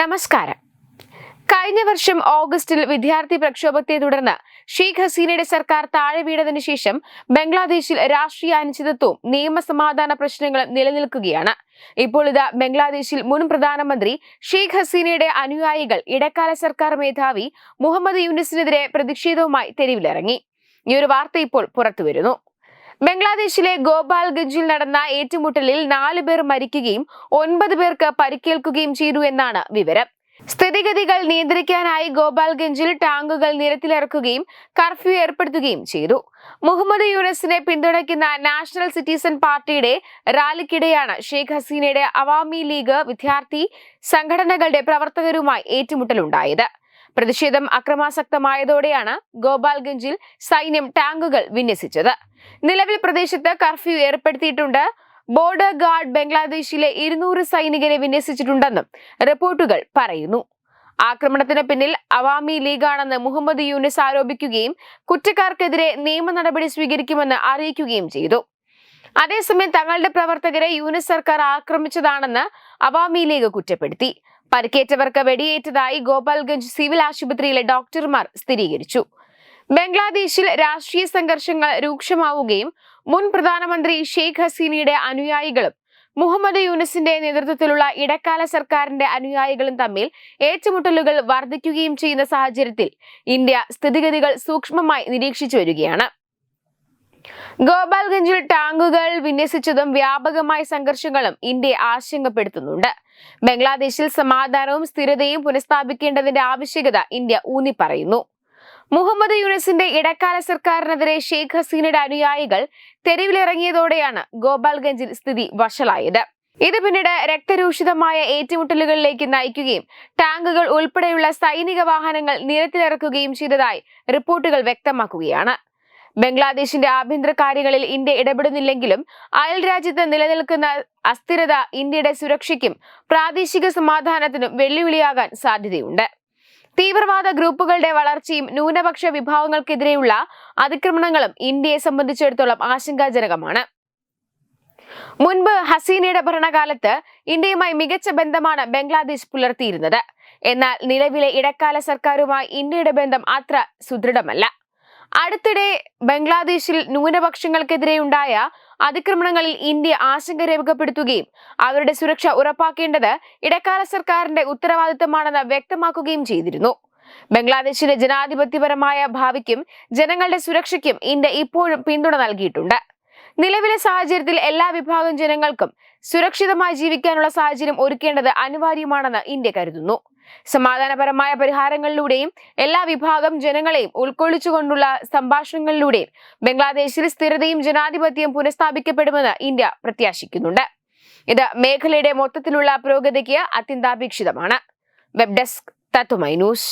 നമസ്കാരം. കഴിഞ്ഞ വർഷം ഓഗസ്റ്റിൽ വിദ്യാർത്ഥി പ്രക്ഷോഭത്തെ തുടർന്ന് ഷെയ്ഖ് ഹസീനയുടെ സർക്കാർ താഴെ വീണതിനു ശേഷം ബംഗ്ലാദേശിൽ രാഷ്ട്രീയ അനിശ്ചിതത്വവും നിയമസമാധാന പ്രശ്നങ്ങളും നിലനിൽക്കുകയാണ്. ഇപ്പോൾ ഇത് ബംഗ്ലാദേശിൽ മുൻ പ്രധാനമന്ത്രി ഷെയ്ഖ് ഹസീനയുടെ അനുയായികൾ ഇടക്കാല സർക്കാർ മേധാവി മുഹമ്മദ് യൂനിസിനെതിരെ പ്രതിഷേധവുമായി തെരുവിലിറങ്ങി. ഈ ഒരു വാർത്ത ഇപ്പോൾ പുറത്തുവരുന്നു. ബംഗ്ലാദേശിലെ ഗോപാൽഗഞ്ചിൽ നടന്ന ഏറ്റുമുട്ടലിൽ നാലു പേർ മരിക്കുകയും ഒൻപത് പേർക്ക് പരിക്കേൽക്കുകയും ചെയ്തു എന്നാണ് വിവരം. സ്ഥിതിഗതികൾ നിയന്ത്രിക്കാനായി ഗോപാൽഗഞ്ചിൽ ടാങ്കുകൾ നിരത്തിലിറക്കുകയും കർഫ്യൂ ഏർപ്പെടുത്തുകയും ചെയ്തു. മുഹമ്മദ് യൂനസിനെ പിന്തുണയ്ക്കുന്ന നാഷണൽ സിറ്റിസൺ പാർട്ടിയുടെ റാലിക്കിടെയാണ് ഷെയ്ഖ് ഹസീനയുടെ അവാമി ലീഗ് വിദ്യാർത്ഥി സംഘടനകളുടെ പ്രവർത്തകരുമായി ഏറ്റുമുട്ടലുണ്ടായത്. പ്രതിഷേധം അക്രമാസക്തമായതോടെയാണ് ഗോപാൽഗഞ്ചിൽ സൈന്യം ടാങ്കുകൾ വിന്യസിച്ചത്. നിലവിൽ പ്രദേശത്ത് കർഫ്യൂ ഏർപ്പെടുത്തിയിട്ടുണ്ട്. ബോർഡർ ഗാർഡ് ബംഗ്ലാദേശിലെ ഇരുന്നൂറ് സൈനികരെ വിന്യസിച്ചിട്ടുണ്ടെന്നും റിപ്പോർട്ടുകൾ പറയുന്നു. ആക്രമണത്തിന് പിന്നിൽ അവാമി ലീഗാണെന്ന് മുഹമ്മദ് യൂനിസ് ആരോപിക്കുകയും കുറ്റക്കാർക്കെതിരെ നിയമ നടപടി സ്വീകരിക്കുമെന്ന് അറിയിക്കുകയും ചെയ്തു. അതേസമയം തങ്ങളുടെ പ്രവർത്തകരെ യൂനിസ് സർക്കാർ ആക്രമിച്ചതാണെന്ന് അവാമി ലീഗ് കുറ്റപ്പെടുത്തി. പരിക്കേറ്റവർക്ക് വെടിയേറ്റതായി ഗോപാൽഗഞ്ച് സിവിൽ ആശുപത്രിയിലെ ഡോക്ടർമാർ സ്ഥിരീകരിച്ചു. ബംഗ്ലാദേശിൽ രാഷ്ട്രീയ സംഘർഷങ്ങൾ രൂക്ഷമാവുകയും മുൻ പ്രധാനമന്ത്രി ഷെയ്ഖ് ഹസീനയുടെ അനുയായികളും മുഹമ്മദ് യൂനസിന്റെ നേതൃത്വത്തിലുള്ള ഇടക്കാല സർക്കാരിന്റെ അനുയായികളും തമ്മിൽ ഏറ്റുമുട്ടലുകൾ വർദ്ധിക്കുകയും ചെയ്യുന്ന സാഹചര്യത്തിൽ ഇന്ത്യ സ്ഥിതിഗതികൾ സൂക്ഷ്മമായി നിരീക്ഷിച്ചു വരികയാണ്. ഗോപാൽഗഞ്ചിൽ ടാങ്കുകൾ വിന്യസിച്ചതും വ്യാപകമായ സംഘർഷങ്ങളും ഇന്ത്യ ആശങ്കപ്പെടുത്തുന്നുണ്ട്. ബംഗ്ലാദേശിൽ സമാധാനവും സ്ഥിരതയും പുനഃസ്ഥാപിക്കേണ്ടതിന്റെ ആവശ്യകത ഇന്ത്യ ഊന്നി പറയുന്നു മുഹമ്മദ് യൂനിസിന്റെ ഇടക്കാല സർക്കാരിനെതിരെ ഷെയ്ഖ് ഹസീനയുടെ അനുയായികൾ തെരുവിലിറങ്ങിയതോടെയാണ് ഗോപാൽഗഞ്ചിൽ സ്ഥിതി വഷളായത്. ഇത് പിന്നീട് രക്തരൂഷിതമായ ഏറ്റുമുട്ടലുകളിലേക്ക് നയിക്കുകയും ടാങ്കുകൾ ഉൾപ്പെടെയുള്ള സൈനിക വാഹനങ്ങൾ നിരത്തിലിറക്കുകയും ചെയ്തതായി റിപ്പോർട്ടുകൾ വ്യക്തമാക്കുകയാണ്. ബംഗ്ലാദേശിന്റെ ആഭ്യന്തര കാര്യങ്ങളിൽ ഇന്ത്യ ഇടപെടുന്നില്ലെങ്കിലും അയൽ രാജ്യത്ത് നിലനിൽക്കുന്ന അസ്ഥിരത ഇന്ത്യയുടെ സുരക്ഷയ്ക്കും പ്രാദേശിക സമാധാനത്തിനും വെല്ലുവിളിയാകാൻ സാധ്യതയുണ്ട്. തീവ്രവാദ ഗ്രൂപ്പുകളുടെ വളർച്ചയും ന്യൂനപക്ഷ വിഭാഗങ്ങൾക്കെതിരെയുള്ള അതിക്രമണങ്ങളും ഇന്ത്യയെ സംബന്ധിച്ചിടത്തോളം ആശങ്കാജനകമാണ്. മുൻപ് ഹസീനയുടെ ഭരണകാലത്ത് ഇന്ത്യയുമായി മികച്ച ബന്ധമാണ് ബംഗ്ലാദേശ് പുലർത്തിയിരുന്നത്. എന്നാൽ നിലവിലെ ഇടക്കാല സർക്കാരുമായി ഇന്ത്യയുടെ ബന്ധം അത്ര സുദൃഢമല്ല. അടുത്തിടെ ബംഗ്ലാദേശിൽ ന്യൂനപക്ഷങ്ങൾക്കെതിരെ ന്യൂനപക്ഷങ്ങൾക്കെതിരെയുണ്ടായ അതിക്രമണങ്ങളിൽ ഇന്ത്യ ആശങ്ക രേഖപ്പെടുത്തുകയും അവരുടെ സുരക്ഷ ഉറപ്പാക്കേണ്ടത് ഇടക്കാല സർക്കാരിന്റെ ഉത്തരവാദിത്തമാണെന്ന് വ്യക്തമാക്കുകയും ചെയ്തിരുന്നു. ബംഗ്ലാദേശിലെ ജനാധിപത്യപരമായ ഭാവിക്കും ജനങ്ങളുടെ സുരക്ഷയ്ക്കും ഇന്ത്യ ഇപ്പോഴും പിന്തുണ നൽകിയിട്ടുണ്ട്. നിലവിലെ സാഹചര്യത്തിൽ എല്ലാ വിഭാഗം ജനങ്ങൾക്കും സുരക്ഷിതമായി ജീവിക്കാനുള്ള സാഹചര്യം ഒരുക്കേണ്ടത് അനിവാര്യമാണെന്ന് ഇന്ത്യ കരുതുന്നു. സമാധാനപരമായ പരിഹാരങ്ങളിലൂടെയും എല്ലാ വിഭാഗം ജനങ്ങളെയും ഉൾക്കൊള്ളിച്ചുകൊണ്ടുള്ള സംഭാഷണങ്ങളിലൂടെയും ബംഗ്ലാദേശിൽ സ്ഥിരതയും ജനാധിപത്യവും പുനഃസ്ഥാപിക്കപ്പെടുമെന്ന് ഇന്ത്യ പ്രത്യാശിക്കുന്നുണ്ട്. ഇത് മേഖലയുടെ മൊത്തത്തിലുള്ള പുരോഗതിക്ക് അത്യന്താപേക്ഷിതമാണ്. Web desk Tatwamayi news.